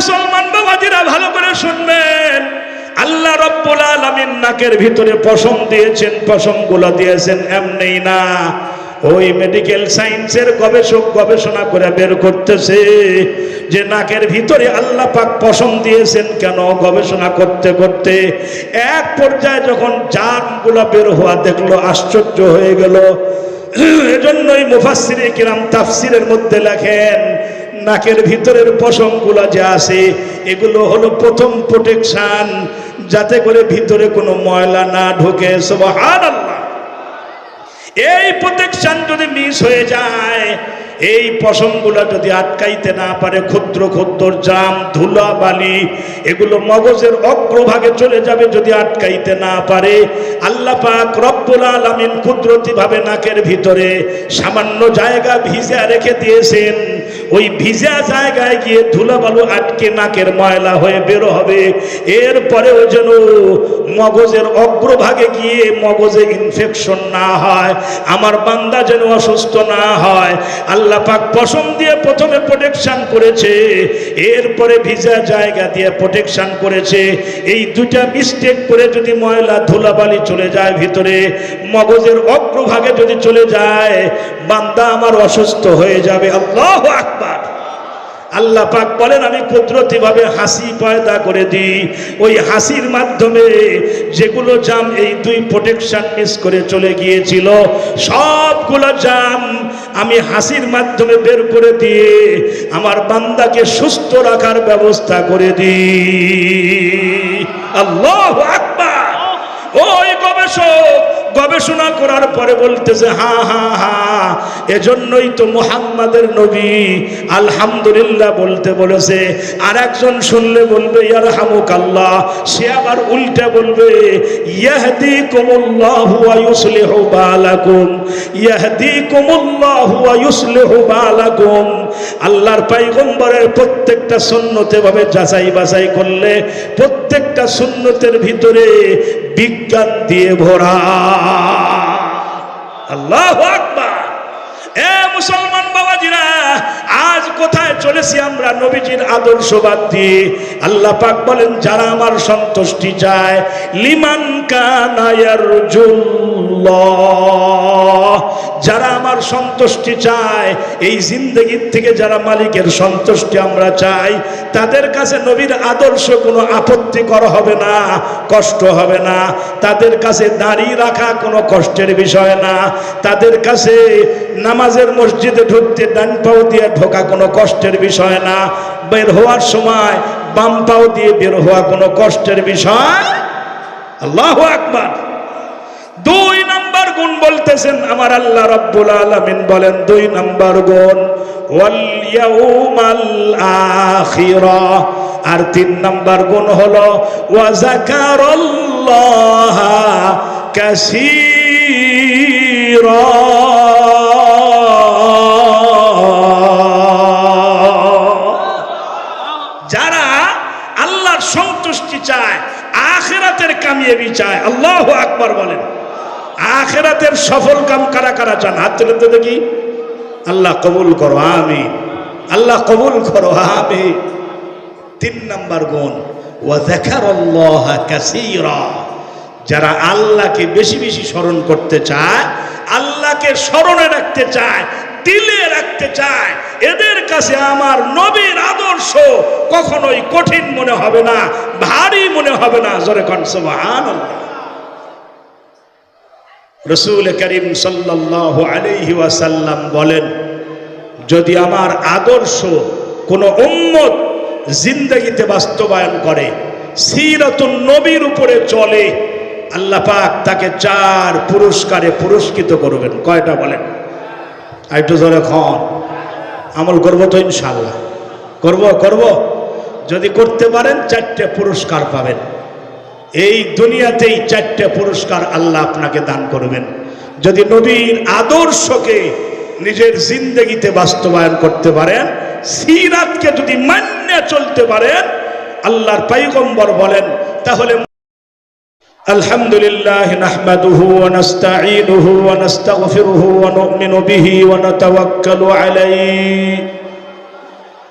মুসলমান বাবাজিরা ভালো করে শুনবেন। আল্লাহ রব্বুল আলামিন নাকের ভিতরে পশম দিয়েছেন, পশমগুলো দিয়েছেন এমনি না। ওই মেডিকেল সায়েন্সের গবেষক গবেষণা করে বের করতেছে যে নাকের ভিতরে আল্লাহ পাক পশম দিয়েছেন কেন গবেষণা করতে করতে। এক পর্যায়ে যখন জামগুলো বের হওয়া দেখল, আশ্চর্য হয়ে গেল। এজন্যই মুফাসসিরে কিরাম তাফসিরের মধ্যে লেখেন নাকের ভিতরের পশমগুলো যে আছে, এগুলো হলো প্রথম প্রোটেকশন যাতে করে ভিতরে কোনো ময়লা না ঢোকে। সুবহানাল্লাহ। এই প্রোটেকশন যদি মিস হয়ে যায়, এই পশমগুলো যদি আটকাইতে না পারে, ক্ষুদ্র ক্ষুদ্র জাম, ধুলা, বালি, এগুলো মগজের অগ্রভাগে চলে যাবে যদি আটকাইতে না পারে। আল্লাহ পাক রব্বুল আলামিন কুদরতি ভাবে নাকের ভিতরে সামান্য জায়গা ভিজা রেখে দিয়েছেন। ওই ভিজা জায়গায় গিয়ে ধুলা বালু আটকে নাকের ময়লা হয়ে বের হবে। এরপরেও যেন মগজের অগ্রভাগে গিয়ে মগজে ইনফেকশন না হয়, আমার বান্দা যেন অসুস্থ না হয়। আল্লাহ পাক পশম দিয়ে প্রথমে প্রোটেকশন করেছে, এরপরে ভিজা জায়গা দিয়ে প্রোটেকশন করেছে। এই দুটা মিস্টেক করে যদি ময়লা ধুলাবালি চলে যায় ভিতরে, মগজের অগ্রভাগে যদি চলে যায়, বান্দা আমার অসুস্থ হয়ে যাবে। আল্লাহ আকবার। আল্লাহ পাক বলেন, আমি কুদরতি ভাবে হাসি পয়দা করে দিই। ওই হাসির মাধ্যমে যেগুলো জাম এই দুই প্রোটেকশন মিস করে চলে গিয়েছিল, সবগুলো জাম আমি হাসির মাধ্যমে বের করে দিয়ে আমার বান্দাকে সুস্থ রাখার ব্যবস্থা করে দিই। আল্লাহ আকবার। ওই গবেষক গবেষণা করার পরে বলতেছে, হা হা হা, এজন্যই তো মুহাম্মাদের নবী আলহামদুলিল্লাহ বলতে বলেছে আর একজন শুনলে বলবে ইয়ার হামুক আল্লাহ সে আবার উল্টে বলবে ইয়াহদি কুমুল্লাহু ওয়া ইউসলিহু বালাকুম ইয়াহদি কুমুল্লাহু ওয়া ইউসলিহু বালাকুম, আল্লাহর পয়গম্বরের প্রত্যেকটা সুন্নতে ভাবে যাচাই বাছাই করলে প্রত্যেকটা সুন্নতের ভিতরে বিজ্ঞান দিয়ে ভরা। আল্লাহ আকবার। এ মুসলমান বাবাজিরা, আজ কোথায় চলেছি আমরা নবীজির আদর্শবাদ? দিয়ে আল্লাহ পাক বলেন, যারা আমার সন্তুষ্টি চায়, লিমান কানায়ার যারা আমার সন্তুষ্টি চায়, এই জিন্দগির থেকে যারা মালিকের সন্তুষ্টি আমরা চাই, তাদের কাছে নবীর আদর্শ কোনো আপত্তিকর হবে না, কষ্ট হবে না। তাদের কাছে দাঁড়িয়ে রাখা কোনো কষ্টের বিষয় না। তাদের কাছে নামাজের মসজিদে ঢুকতে ডান পাও দিয়ে ঢোকা কোনো কষ্টের বিষয় না। বের হওয়ার সময় বাম পাও দিয়ে বের হওয়া কোনো কষ্টের বিষয়? আল্লাহ আকবার। দুই নাম্বার গুণ বলতেছেন, আমার আল্লাহ রব্বুল আলামিন বলেন, দুই নাম্বার গুণ, ওয়াল আখিরা আর তিন নাম্বার গুণ হলো, ওয়া যাকারাল্লাহ যারা আল্লাহর সন্তুষ্টি চায়, আখেরাতের কামিয়াবি চায়। আল্লাহ আকবার বলেন। আখেরাতের সফল কাম কারা কারা চান? হাত তুলে তো দেখি। আল্লাহ কবুল করো আমি আল্লাহ কবুল করো আমি তিন নাম্বার গুণ যাকারাল্লাহ কাসীরা। যারা আল্লাহকে বেশি বেশি স্মরণ করতে চায়, আল্লাহকে স্মরণে রাখতে চায়, দিলে রাখতে চায়, এদের কাছে আমার নবীর আদর্শ কখনোই কঠিন মনে হবে না, ভারী মনে হবে না। জোরে কন, সুবহানাল্লাহ। রসুল করিম সাল্লাল্লাহু আলাইহি ওয়াসাল্লাম বলেন, যদি আমার আদর্শ কোনো উম্মত জিন্দগিতে বাস্তবায়ন করে, সিরাতুন নবীর উপরে চলে, আল্লাহ পাক তাকে চার পুরস্কারে পুরস্কৃত করবেন। কয়টা বলেন? একটু ধরে খন আমল করব তো ইনশাল্লাহ করব করব? যদি করতে পারেন, চারটে পুরস্কার পাবেন। এই দুনিয়াতেই চারটে পুরস্কার আল্লাহ আপনাকে দান করবেন যদি নবীর আদর্শকে নিজের জিন্দগিতে বাস্তবায়ন করতে পারেন সিরাতকে যদি মান্য চলতে পারেন আল্লাহর পাইগম্বর বলেন তাহলে الحمد لله نحمده ونستعينه ونستغفره ونؤمن به ونتوكل عليه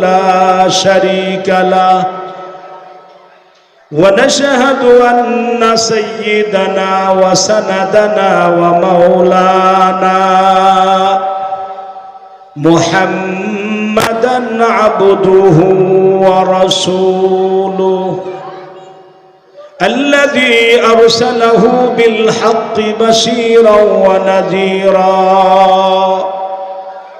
لا شريك له. ونشهد أن سيدنا وسندنا ومولانا محمدا عبده ورسوله الذي أرسله بالحق بشيرا ونذيرا.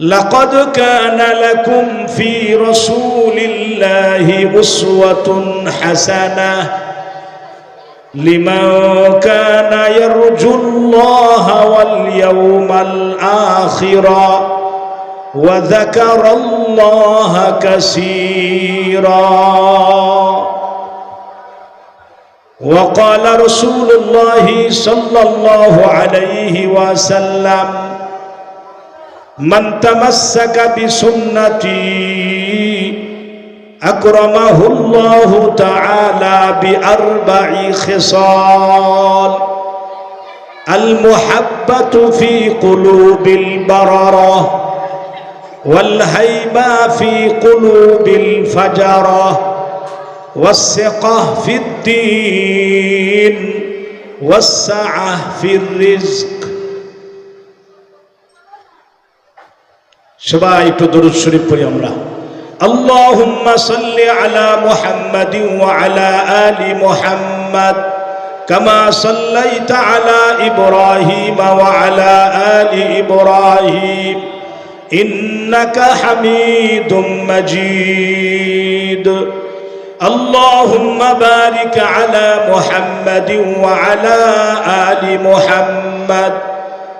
لقد كان لكم في رسول الله أسوة حسنة. لمن كان يرجو الله واليوم الآخر وذكر الله كثيرا. وقال رسول الله صلى الله عليه وسلم من تمسك بسنتي أكرمه الله تعالى بأربع خصال. المحبة في قلوب البررة والهيبة في قلوب الفجره والثقة في الدين والسعة في الرزق. সবাই একটু দরুদ শরীফ পড়ি আমরা اللهم صل على محمد وعلى آل محمد كما صليت على إبراهيم وعلى آل إبراهيم إنك حميد مجيد اللهم بارك على محمد وعلى آل محمد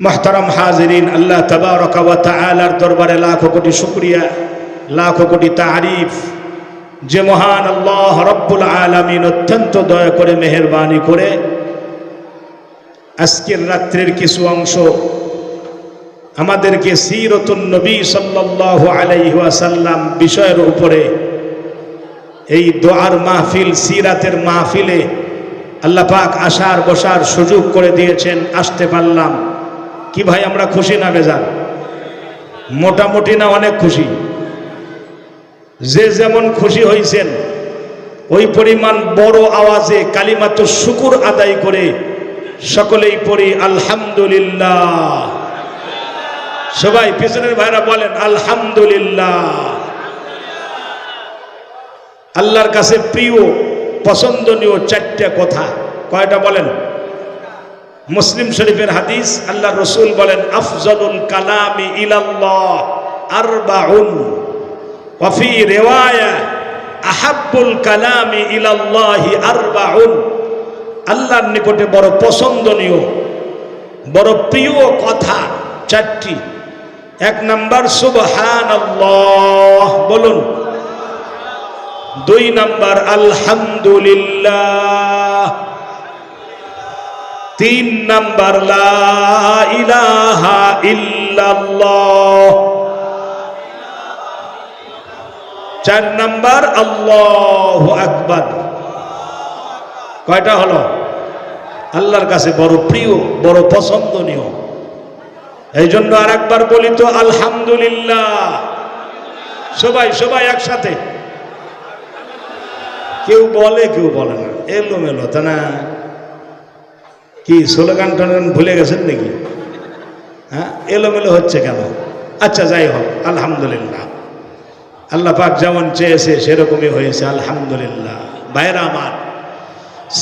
মাহতারাম হাজরিন আল্লাহ তবারকাবত আলার দরবারে লাখো কোটি শুক্রিয়া, লাখো কোটি তারিফ। যে মহান আল্লাহ রব্বুল আলমিন অত্যন্ত দয়া করে মেহরবানি করে আজকের রাত্রের কিছু অংশ আমাদেরকে সিরতুন নবী সাল্লাহ আলাইহাসাল্লাম বিষয়ের উপরে, এই দোয়ার মাহফিল, সিরাতের মাহফিলে আল্লাপাক আসার বসার সুযোগ করে দিয়েছেন, আসতে পারলাম। কি ভাই, আমরা খুশি না বেজার? মোটামুটি না অনেক খুশি? যে যেমন খুশি হয়েছেন ওই পরিমাণ বড় আওয়াজে কালিমাত্র শুকুর আদায় করে সকলেই পড়ি, আলহামদুলিল্লাহ। সবাই পিছনের ভাইরা বলেন, আলহামদুলিল্লাহ। আল্লাহর কাছে প্রিয়, পছন্দনীয় চারটা কথা। কয়টা বলেন? মুসলিম শরীফের হাদিস আল্লাহ রসুল বলেন, আফজলুল কালামি ইলাল্লাহ আরবাউন। ওয়াফি রেওয়ায়া, আহাব্বুল কালামি ইলাল্লাহি আরবাউন। আল্লাহর নিকটে বড় পছন্দনীয়, বড় প্রিয় কথা চারটি। এক নাম্বার সুবহান বলুন। দুই নাম্বার, আলহামদুলিল্লাহ। তিন নাম্বার ইলাহা চার নাম্বার, আল্লাহ আকবার। কয়টা হলো? আল্লাহর কাছে বড় প্রিয়, বড় পছন্দনীয়। এই জন্য আর একবার বলি তো, আলহামদুলিল্লাহ। সবাই সবাই একসাথে। কেউ বলে কেউ বলে না। এলো মেলো তা না? কি স্লোগান টোগান ভুলে গেছেন নাকি? হ্যাঁ এলোমেলো হচ্ছে কেন? আচ্ছা যাই হোক, আলহামদুলিল্লাহ। আল্লাহ পাক যেমন চেয়েছে, সেরকমই হয়েছে, আলহামদুলিল্লাহ। বাইরা আমার,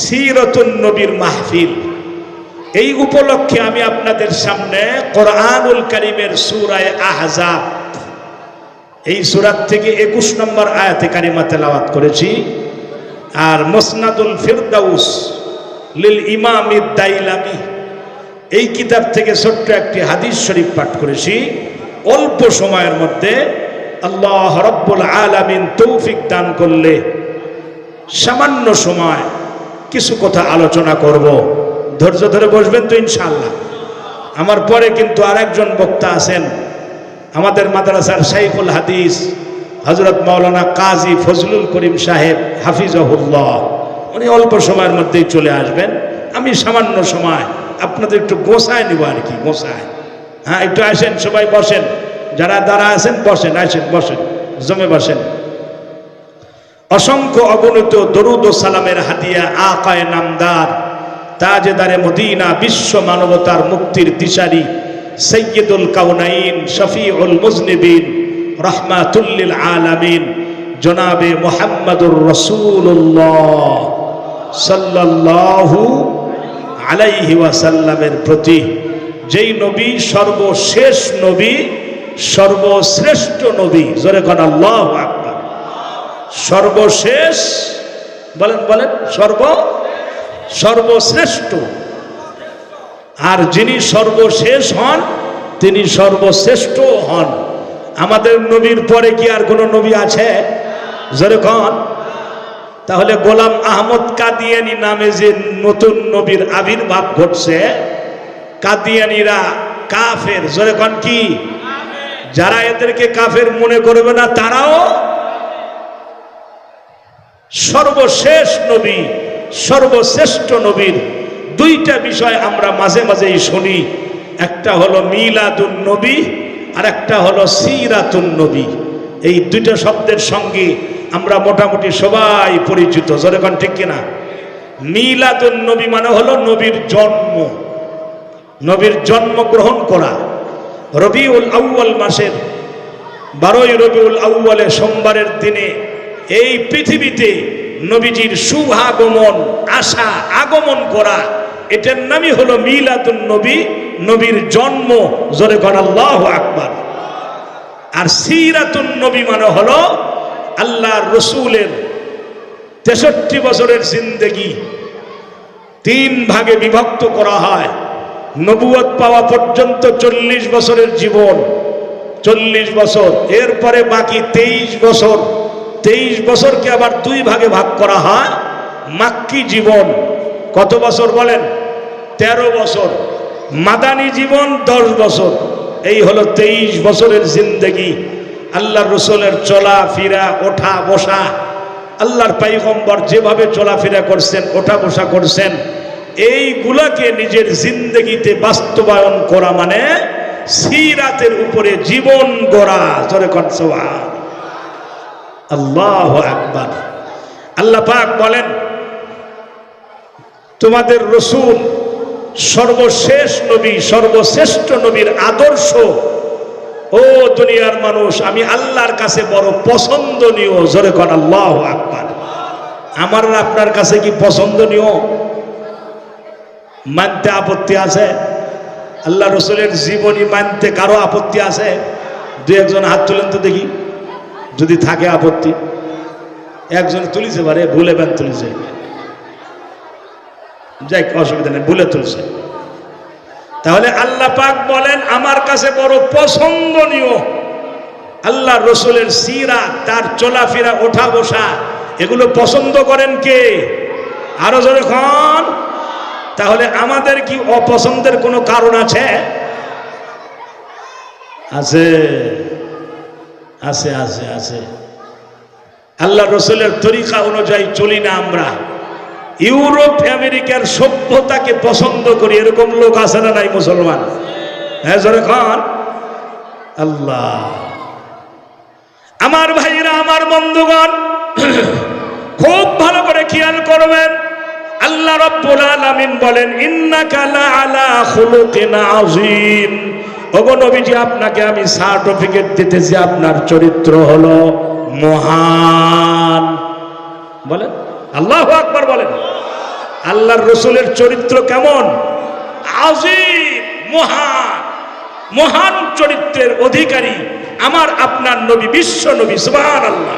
সিরতুন নবীর মাহফিল, এই উপলক্ষে আমি আপনাদের সামনে কোরআনুল করিমের সুরায় আহজাব, এই সুরাত থেকে একুশ নম্বর আয়াতে কারিমা তেলাওয়াত করেছি। আর মসনাদুল ফিরদাউস লিল ইমাম দাইলামি। এই কিতাব থেকে ছোট্ট একটি হাদিস শরীফ পাঠ করেছি। অল্প সময়ের মধ্যে আল্লাহ রব্বুল আলামিন তৌফিক দান করলে সামান্য সময় কিছু কথা আলোচনা করব। ধৈর্য ধরে বসবেন তো ইনশাআল্লাহ। আমার পরে কিন্তু আরেকজন বক্তা আছেন, আমাদের মাদ্রাসার সাইফুল হাদিস হজরত মাওলানা কাজী ফজলুল করিম সাহেব, হাফিজহুল্লাহ। উনি অল্প সময়ের মধ্যেই চলে আসবেন। আমি সামান্য সময় আপনাদের একটু গোসায় নিব আর কি গোসায় হ্যাঁ একটু আসেন, সবাই বসেন। যারা দাঁড়া আছেন, বসেন, আসেন, বসেন, জমে বসেন। অসংখ্য অগণিত দরুদ ও সালামের হাতিয়া আকায় নামদার, তাজেদারে মদিনা বিশ্ব মানবতার মুক্তির দিশারি সৈয়দুল কাউনাইন শফিউল মুজনিবিন রহমাতুল্লিল আলামিন, জনাবে মোহাম্মদুর রসুল্লাহ সাল্লাল্লাহু আলাইহি ওয়াসাল্লামের প্রতি, যেই নবী সর্বশেষ নবী, সর্বশ্রেষ্ঠ নবী, জোরে কোন আল্লাহ সর্বশেষ, বলেন বলেন, সর্ব, সর্বশ্রেষ্ঠ, আর যিনি সর্বশেষ হন, তিনি সর্বশ্রেষ্ঠ হন। আমাদের নবীর পরে কি আর কোনো নবী আছে? যেরকম তাহলে গোলাম আহমদ কাদিয়ানি নামে যে নতুন নবীর আবির্ভাব ঘটছে, কাদিয়ানিরা কাফের যেরকম কি? যারা এদেরকে কাফের মনে করবে না, তারাও সর্বশেষ নবী, সর্বশ্রেষ্ঠ নবীর দুইটা বিষয় আমরা মাঝে মাঝেই শুনি। একটা হলো মিলাদুন নবী আর একটা হলো সিরাতুন নবী। এই দুইটা শব্দের সঙ্গে আমরা মোটামুটি সবাই পরিচিত। জোরেখন ঠিক কিনা? মিলাদুন নবী মানে হলো নবীর জন্ম। নবীর জন্ম গ্রহণ করা। রবিউল আউ্য়াল মাসের বারোই রবিউল আউ্য়ালে সোমবারের দিনে এই পৃথিবীতে নবীজির শুভাগমন, আশা, আগমন করা, এটার নামই হলো মিলাদুন নবী, নবীর জন্ম। জোরে কর আল্লাহ আকবার। আর সিরাতুন নবী মানে হলো আল্লাহর রসুলের তেষট্টি বছরের জিন্দেগি তিন ভাগে বিভক্ত করা হয়। নবুয়ত পাওয়া পর্যন্ত চল্লিশ বছরের জীবন, চল্লিশ বছর। এরপরে বাকি তেইশ বছর, তেইশ বছরকে আবার দুই ভাগে ভাগ করা হয়। মাক্কি জীবন, কত বছর বলেন? তেরো বছর। মাদানী জীবন দশ বছর। এই হলো তেইশ বছরের জিন্দগি। আল্লাহ রসুলের চলা ফিরা ওঠা, বসা। আল্লাহর পাইগম্বর যেভাবে চলাফেরা করছেন, ওঠা, বসা করছেন, এইগুলাকে নিজের জিন্দগিতে বাস্তবায়ন করা মানে সিরাতের উপরে জীবন গড়া। জোরে আল্লাহ আকবার। আল্লাহ পাক বলেন, তোমাদের রসুল সর্বশেষ নবী, সর্বশ্রেষ্ঠ নবীর আদর্শ ও দুনিয়ার মানুষ, আমি আল্লাহর কাছে বড় পছন্দনীয়, জোরে কর আল্লাহ আকবার। আমার আপনার কাছে কি পছন্দনীয়? মানতে আপত্তি আছে? আল্লাহ রসুলের জীবনী মানতে কারও আপত্তি আছে? দু একজন হাত তুলেন তো দেখি। যদি থাকে আপত্তি, একজন তুলিছে পারে ভুলে ব্যান তুলিছে। যাই, অসুবিধা নেই ভুলে তুলছে। তাহলে আল্লাহ পাক বলেন, আমার কাছে বড় পছন্দনীয় আল্লাহ রসুলের সিরা, তার চলাফেরা, ওঠা বসা, এগুলো পছন্দ করেন কে? আরও জোরে খান। তাহলে আমাদের কি অপছন্দের কোনো কারণ আছে? আছে আছে আছে আছে। আল্লাহ রসুলের তরিকা অনুযায়ী চলি না আমরা। ইউরোপ আমেরিকার সভ্যতাকে পছন্দ করি। এরকম লোক আছে না নাই মুসলমান? হ্যাঁ খান আল্লাহ। আমার ভাইরা, আমার বন্ধুগণ, খুব ভালো করে খেয়াল করবেন। আল্লাহ রাব্বুল আলামিন বলেন, ইন্নাকা আলা খুলুকিন আযীম। ওগো নবীজি, আপনাকে আমি সার্টিফিকেট দিতেছি, আপনার চরিত্র হলো মহান। বলেন। আল্লাহু আকবার বলেন। আল্লাহর রসুলের চরিত্র কেমন? আজিম মহান মহান চরিত্রের অধিকারী আমার আপনার নবী, বিশ্ব নবী সুবহান আল্লাহ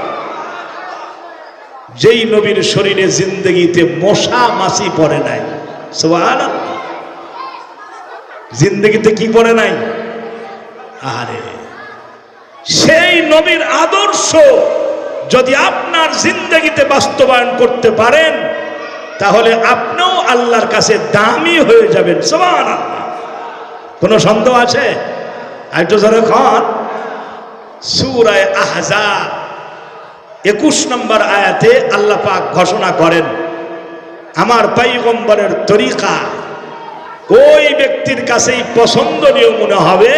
যেই নবীর শরীরে জিন্দগিতে মশা মাছি পড়ে নাই আল্লাহ জিন্দগিতে কি পড়ে নাই? আরে সেই নবীর আদর্শ যদি আপনার জিন্দগিতে বাস্তবায়ন করতে পারেন, তাহলে আপনিও আল্লাহর কাছে দামি হয়ে যাবেন। সমান কোনো সন্দেহ আছে? একটু ধরে খন সুরায় আহজাব, একুশ নম্বর আয়াতে আল্লাহ পাক ঘোষণা করেন, আমার পাইগম্বরের তরিকা ওই ব্যক্তির কাছেই পছন্দনীয় মনে হবে,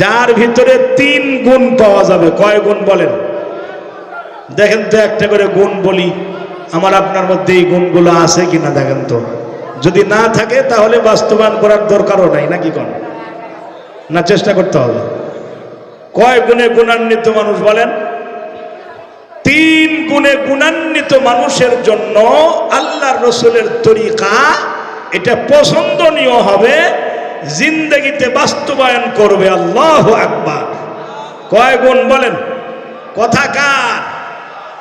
যার ভিতরে তিন গুণ পাওয়া যাবে। কয় গুণ বলেন? দেখেন তো একটা করে গুণ বলি, আমার আপনার মধ্যে এই গুণগুলো আছে কিনা দেখেন তো। যদি না থাকে তাহলে বাস্তবায়ন করার দরকারও নাই, নাকি কোন? না, চেষ্টা করতে হবে। কয় গুণে গুণান্বিত মানুষ বলেন? তিন গুণে গুণান্বিত মানুষের জন্য আল্লাহ রসুলের তরিকা এটা পছন্দনীয় হবে, জিন্দগিতে বাস্তবায়ন করবে আল্লাহ আকবার। কয় গুণ বলেন? কথা কার?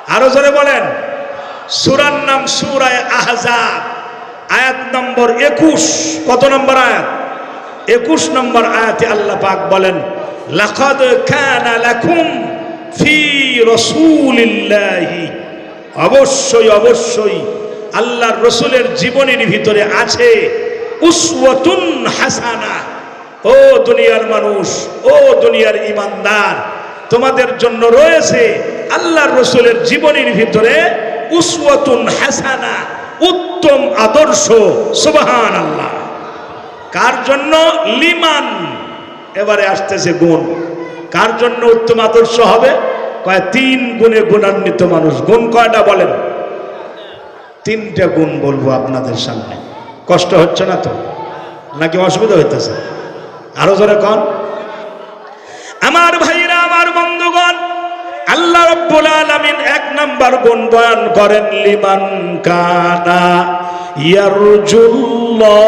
আরও জোরে বলেন। সুরার নাম সুরায় আহজাব। আয়াত নম্বর একুশ। কত নম্বর আয়াত? একুশ নম্বর আয়াতে আল্লাহ পাক বলেন, লাকাদ কানা লাকুম ফি রাসূলিল্লাহি। অবশ্যই অবশ্যই আল্লাহর রসুলের জীবনের ভিতরে আছে। উসওয়াতুন হাসানা। ও দুনিয়ার মানুষ, ও দুনিয়ার ইমানদার, তোমাদের জন্য রয়েছে আল্লাহর রসুলের জীবনের ভিতরে উসওয়াতুন হাসানা, উত্তম আদর্শ সুবহান আল্লাহ কার জন্য? লিমান। এবারে আসতেছে গুণ। কার জন্য উত্তম আদর্শ হবে? কয়, তিন গুণে গুণান্বিত মানুষ। গুণ কয়টা বলেন? তিনটা গুণ বলব আপনাদের সামনে। কষ্ট হচ্ছে না তো? নাকি অসুবিধা হইতেছে? আরও জোরে কন। আমার ভাইরা, আমার বন্ধুগণ আল্লাহ রব্বুল আলামিন এক নাম্বার গুণ করেন লিমান কানা ইয়ারজুল্লাহ।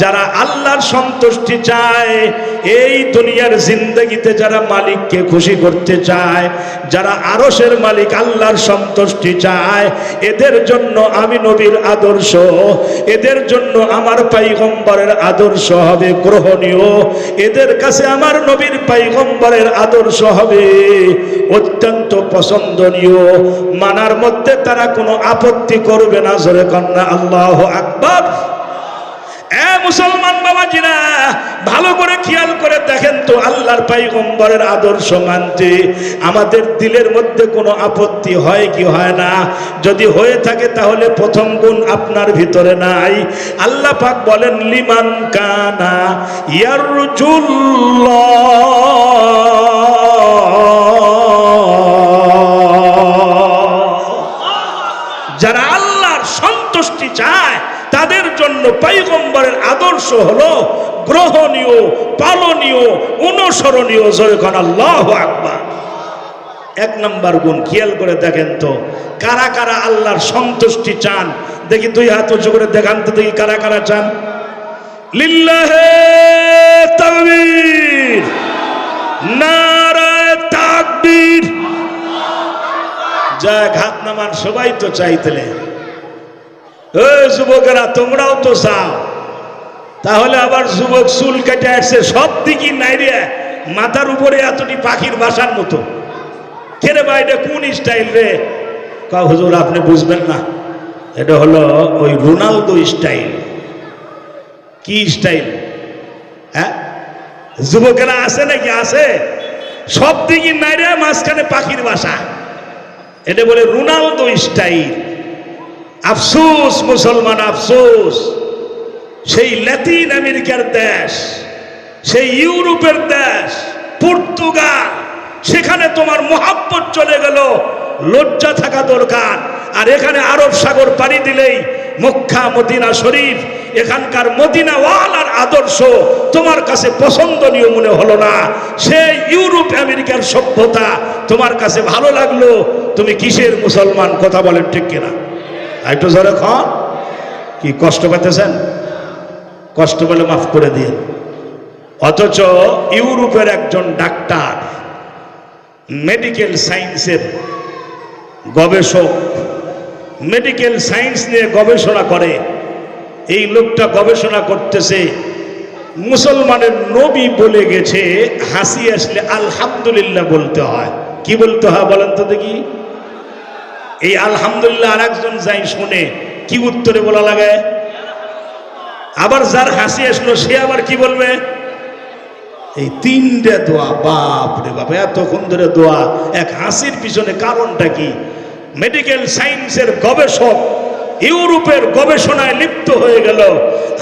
যারা আল্লাহর সন্তুষ্টি চায়, এই দুনিয়ার জিন্দগিতে যারা মালিককে খুশি করতে চায়, যারা আরসের মালিক আল্লাহর সন্তুষ্টি চায়, এদের জন্য আমি নবীর আদর্শ, এদের জন্য আমার পাইগম্বরের আদর্শ হবে গ্রহণীয়, এদের কাছে আমার নবীর পাইগম্বরের আদর্শ হবে অত্যন্ত পছন্দনীয়। মানার মধ্যে তারা কোনো আপত্তি করবে না, জোরে কন্যা আল্লাহ আকবর। মুসলমান বাবাজিরা, ভালো করে খেয়াল করে দেখেন তো আল্লাহর পাইগম্বরের আদর্শ মানতে আমাদের দিলের মধ্যে কোনো আপত্তি হয় কি হয় না? যদি হয়ে থাকে তাহলে প্রথম গুণ আপনার ভিতরে নাই। আল্লাহ পাক বলেন, লিমান কানা ইয়ারজুল্লাহ। যারা আল্লাহর সন্তুষ্টি চায় তাদের জন্য পাইগম্বরের আদর্শ হলো গ্রহণীয়, পালনীয়, অনুসরণীয় জয়খন আল্লাহ এক নম্বর গুণ, খেয়াল করে দেখেন তো, কারা কারা আল্লাহর সন্তুষ্টি চান? দেখি দুই হাত উঁচু করে দেখান তো দেখি কারা কারা চান। লিল্লাহে তাকবীর, নারায় তাকবীর। যা ঘাত নামান সবাই তো চাইতেলে। ও যুবকেরা, তোমরাও তো চাও তাহলে আবার যুবক চুল কেটে আসছে, সব দিকই নাই রে মাথার উপরে এতটি পাখির বাসার মতো। কেরে বা এটা কোন স্টাইল রে? কা হুজুর, আপনি বুঝবেন না। এটা হলো ওই রোনালদো স্টাইল কি স্টাইল হ্যাঁ? যুবকেরা আছে নাকি? আছে। সব দিকে নাইরে মাঝখানে পাখির বাসা। এটা বলে রোনালদো স্টাইল আফসোস, মুসলমান আফসোস। সেই ল্যাটিন আমেরিকার দেশ, সেই ইউরোপের দেশ, পর্তুগাল, সেখানে তোমার মহাব্বত চলে গেল, লজ্জা থাকা দরকার। আর এখানে আরব সাগর পাড়ি দিলেই মক্কা, মদিনা শরীফ, এখানকার মদিনা ওয়ালার আদর্শ তোমার কাছে পছন্দনীয় মনে হলো না। সেই ইউরোপ আমেরিকার সভ্যতা তোমার কাছে ভালো লাগল, তুমি কিসের মুসলমান, কথা বলেন ঠিক কিনা? একটু জোরে খন কি কষ্ট পেতেছেন কষ্ট পেলে মাফ করে দিন অথচ ইউরোপের একজন ডাক্তার মেডিকেল সায়েন্সের গবেষক মেডিকেল সায়েন্স নিয়ে গবেষণা করে। এই লোকটা গবেষণা করতেছে, মুসলমানের নবী বলে গেছে, হাসি আসলে আলহামদুলিল্লাহ বলতে হয়। কি বলতে হয় বলেন তো দেখি। এই আলহামদুলিল্লাহ আর একজন যাই শুনে, কি উত্তরে বলা লাগে? আবার যার হাসি আসলো, সে আবার কি বলবে? এই তিনটে দোয়া, বাপ রে বাপ, এতক্ষণ ধরে দোয়া। এক হাসির পিছনে কারণটা কি? মেডিকেল সায়েন্সের গবেষক ইউরোপের গবেষণায় লিপ্ত হয়ে গেল।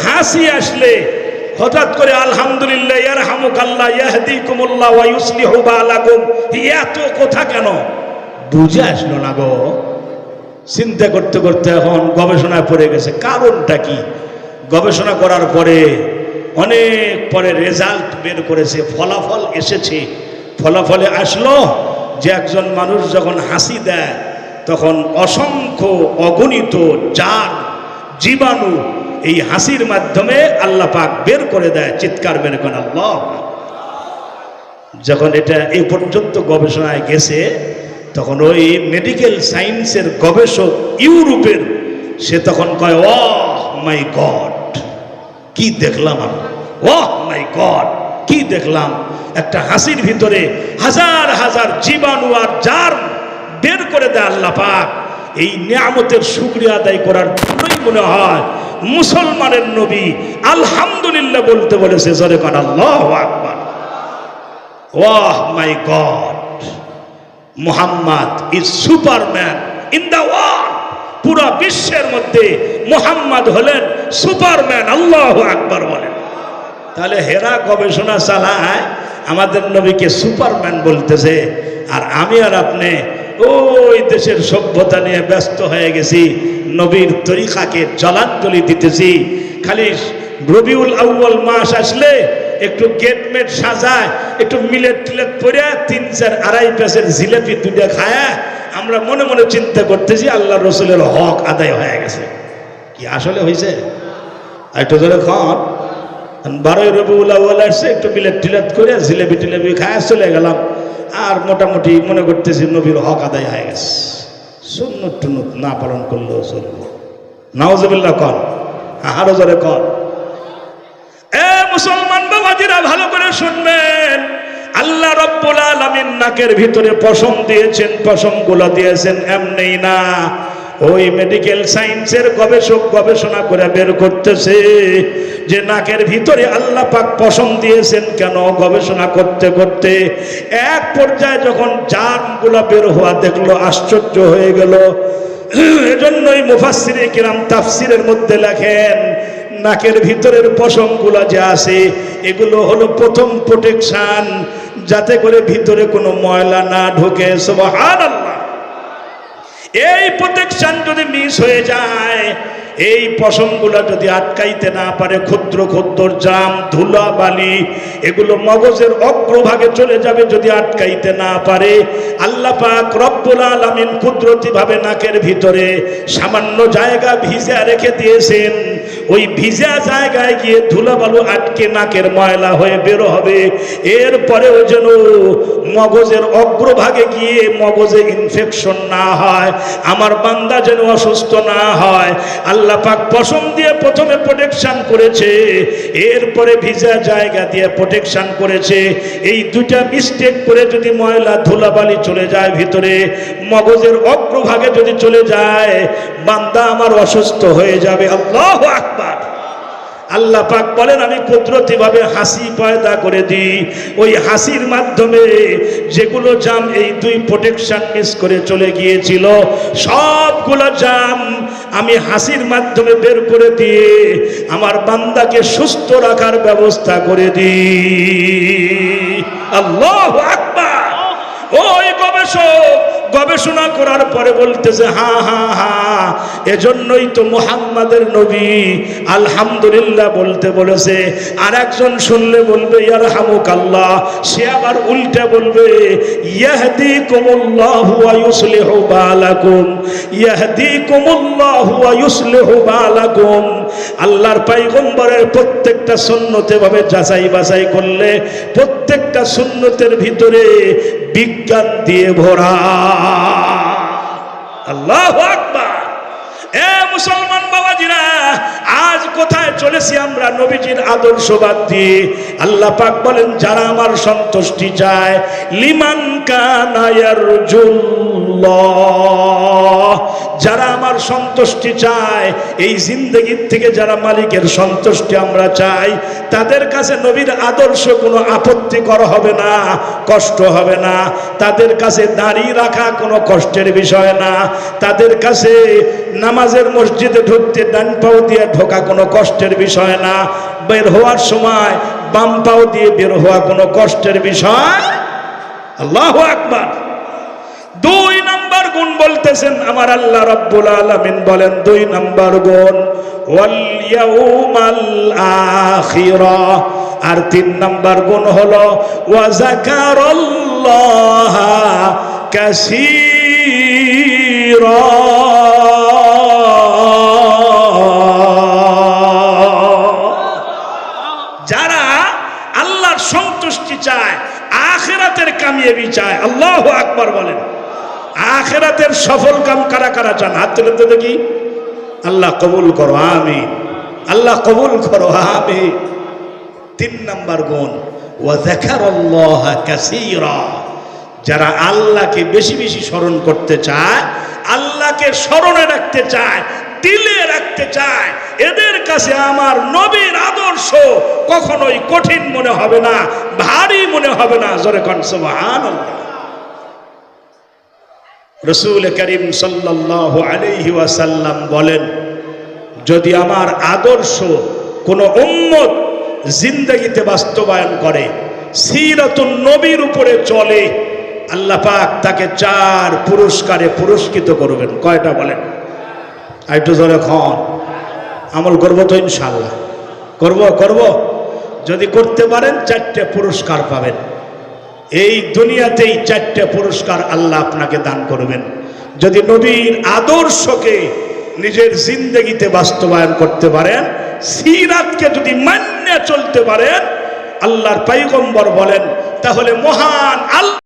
হাসি আসলে হঠাৎ করে আলহামদুলিল্লাহ ইয়ার হামুক আল্লাহ ইয়াহদি কুমুল্লাহ ওয়াইসলি হুবা আলাকুম এত কথা কেন? বুঝে আসলো না গো। চিন্তা করতে করতে এখন গবেষণায় পড়ে গেছে। কারণটা কি? গবেষণা করার পরে অনেক পরে রেজাল্ট বের করেছে, ফলাফল এসেছে। ফলাফলে আসলো যে একজন মানুষ যখন হাসি দেয়, তখন অসংখ্য অগণিত জার জীবাণু এই হাসির মাধ্যমে আল্লাহ পাক বের করে দেয়। চিৎকার বের করে আল্লাহ। যখন এটা এই পর্যন্ত গবেষণায় গেছে তখন ওই মেডিকেল সায়েন্সের গবেষক ইউরোপের, সে তখন কয় ও মাই গড, কি দেখলাম আমি। ও মাই গড, কি দেখলাম। একটা হাসির ভিতরে হাজার হাজার জীবাণু আর জার বের করে দেয় আল্লাহ পাক। এই নিয়ামতের শুক্রিয়া আদায় করার জন্যই মনে হয় মুসলমানের নবী আলহামদুলিল্লাহ বলতে বলেছে, জরে কর আল্লাহ আকবার। ওয়াহ, my god Muhammad is superman in the world. পুরো বিশ্বের মধ্যে মুহাম্মদ হলেন সুপারম্যান, আল্লাহ আকবর বলেন। তাহলে হেরা গবেষণা চালায়, আমাদের নবীকে সুপারম্যান বলতেছে। আর আমি আর আপনি ওই দেশের সভ্যতা নিয়ে ব্যস্ত হয়ে গেছি, নবীর তরিকাকে জলাঞ্জলি দিতেছি। খালি রবিউল আউ্বাল মাস আসলে একটু গেটমেট সাজায়, একটু মিলেট টিলেট পরে তিন, চার, আড়াই পেসের জিলেপি দুটা খায় আমরা মনে মনে চিন্তা করতেছি আল্লাহ রসুলের হক আদায় হয়ে গেছে। কি আসলে হয়েছে একটু ধরে খন বারোই রবিউল আউ্বাল আসছে, একটু মিলেট টিলেট করে জিলেপি টিলেপি খায় চলে গেলাম। আর মোটামুটি মনে করতেছি নবীর হক আদায় হয়ে গেছে। সুন্নত টুনুত না পালন করলেও চলবে। নওয়াজবিল্লা কন। আরও জোরে কন। মুসলমান বাবাজিরা ভালো করে শুনবেন। আল্লাহ রব্বুল আলামিন নাকের ভিতরে পশম দিয়েছেন, পশমগুলো দিয়েছেন, এমনি না। ওই মেডিকেল সায়েন্সের গবেষক গবেষণা করে বের করতেছে যে নাকের ভিতরে আল্লাহ পাক পশম দিয়েছেন কেন গবেষণা করতে করতে। এক পর্যায়ে যখন জানগুলো বের হওয়া দেখল, আশ্চর্য হয়ে গেল। এজন্যই মুফাসসিরে কিরাম তাফসিরের মধ্যে লেখেন নাকের ভিতরের পশমগুলো যে আছে, এগুলো হলো প্রথম প্রোটেকশন যাতে করে ভিতরে কোনো ময়লা না ঢোকে। এই প্রোটেকশন যদি মিস হয়ে যায়, এই পশমগুলো যদি আটকাইতে না পারে, ক্ষুদ্র ক্ষুদ্র জাম, ধুলা, বালি, এগুলো মগজের অগ্রভাগে চলে যাবে যদি আটকাইতে না পারে। আল্লাহ পাক রব্বুল আলামিন কুদরতি ভাবে নাকের ভিতরে সামান্য জায়গা ভিজা রেখে দিয়েছেন। ওই ভিজা জায়গায় গিয়ে ধুলা বালু আটকে নাকের ময়লা হয়ে বের হবে। এরপরেও যেন মগজের অগ্রভাগে গিয়ে মগজে ইনফেকশন না হয়, আমার বান্দা যেন অসুস্থ না হয়। আল্লাহ পাক পশম দিয়ে প্রথমে প্রোটেকশন করেছে, এরপরে ভিজা জায়গা দিয়ে প্রোটেকশন করেছে। এই দুটা মিস্টেক করে যদি ময়লা ধুলাবালি চলে যায় ভিতরে, মগজের অগ্রভাগে যদি চলে যায়, বান্দা আমার অসুস্থ হয়ে যাবে। আল্লাহ আকবার। আল্লাহ পাক বলেন, আমি কুদরতি ভাবে হাসি পয়দা করে দিই। ওই হাসির মাধ্যমে যেগুলো জাম এই দুই প্রোটেকশন মিস করে চলে গিয়েছিল, সবগুলো জাম আমি হাসির মাধ্যমে বের করে দিয়ে আমার বান্দাকে সুস্থ রাখার ব্যবস্থা করে দিই। আল্লাহ আকবার। ওই গবেষক গবেষণা করার পরে বলতেছে, হা হা হা, এজন্যই তো মুহাম্মাদের নবী আলহামদুলিল্লাহ বলতে বলেছে আর একজন শুনলে বলবে ইয়ার হামুক আল্লাহ সে আবার উল্টে বলবে ইয়াহদি কুমুল্লাহু ওয়া ইউসলিহু বালাকুম ইয়াহদি কুমুল্লাহু ইউসলিহু বালাকুম আল্লাহর পয়গম্বরের প্রত্যেকটা সুন্নতে ভাবে যাচাই বাছাই করলে প্রত্যেকটা সুন্নতের ভিতরে বিজ্ঞান দিয়ে ভরা। আল্লাহ এ মুসলমান বাবাজিরা, আজ কোথায় চলেছি আমরা নবীজির আদর্শ বাদ দিয়ে আল্লাহ পাক বলেন, যারা আমার সন্তুষ্টি চায়, লিমান কানায়ার যারা আমার সন্তুষ্টি চায়, এই জিন্দগির থেকে যারা মালিকের সন্তুষ্টি আমরা চাই, তাদের কাছে নবীর আদর্শ কোনো আপত্তিকর হবে না, কষ্ট হবে না। তাদের কাছে দাঁড়িয়ে রাখা কোনো কষ্টের বিষয় না। তাদের কাছে নামাজের মসজিদে ঢুকতে ডান পাও দিয়ে ঢোকা কোনো কষ্টের বিষয় না। বের হওয়ার সময় বাম পাও দিয়ে বের হওয়া কোনো কষ্টের বিষয়? আল্লাহ আকবার। দুই নাম্বার গুণ বলতেছেন আমার আল্লাহ রাব্বুল আলামিন বলেন, দুই নাম্বার গুণ আর তিন নাম্বার গুণ হলো, ওয়া যাকারাল্লাহ কাসীরা। যারা আল্লাহর সন্তুষ্টি চায়, আখেরাতের কামিয়াবি চায়, আল্লাহ আকবার বলেন। আখেরাতের সফল কাম কারা কারা চান? হাত তুলে তো দেখি। আল্লাহ কবুল করো আমি আল্লাহ কবুল করো আমি তিন নাম্বার গুণ যারা আল্লাহকে বেশি বেশি স্মরণ করতে চায়, আল্লাহকে স্মরণে রাখতে চায়, দিলে রাখতে চায়, এদের কাছে আমার নবীর আদর্শ কখনোই কঠিন মনে হবে না, ভারী মনে হবে না। জরে জোরে কনসবাহান রসুল করিম সাল্লাহ আলহি ওয়াসাল্লাম বলেন, যদি আমার আদর্শ কোনো উম্মত জিন্দগিতে বাস্তবায়ন করে, সিরাতুন নবীর উপরে চলে, আল্লাহ পাক তাকে চার পুরস্কারে পুরস্কৃত করবেন। কয়টা বলেন? একটু ধরে খন আমল করব তো ইনশাল্লাহ করব করব। যদি করতে পারেন, চারটে পুরস্কার পাবেন। এই দুনিয়াতেই চারটে পুরস্কার আল্লাহ আপনাকে দান করবেন। যদি নবীর আদর্শকে নিজের জিন্দগিতে বাস্তবায়ন করতে পারেন, সিরাতকে যদি মান্য চলতে পারেন, আল্লাহর পাইগম্বর বলেন, তাহলে মহান আল্লাহ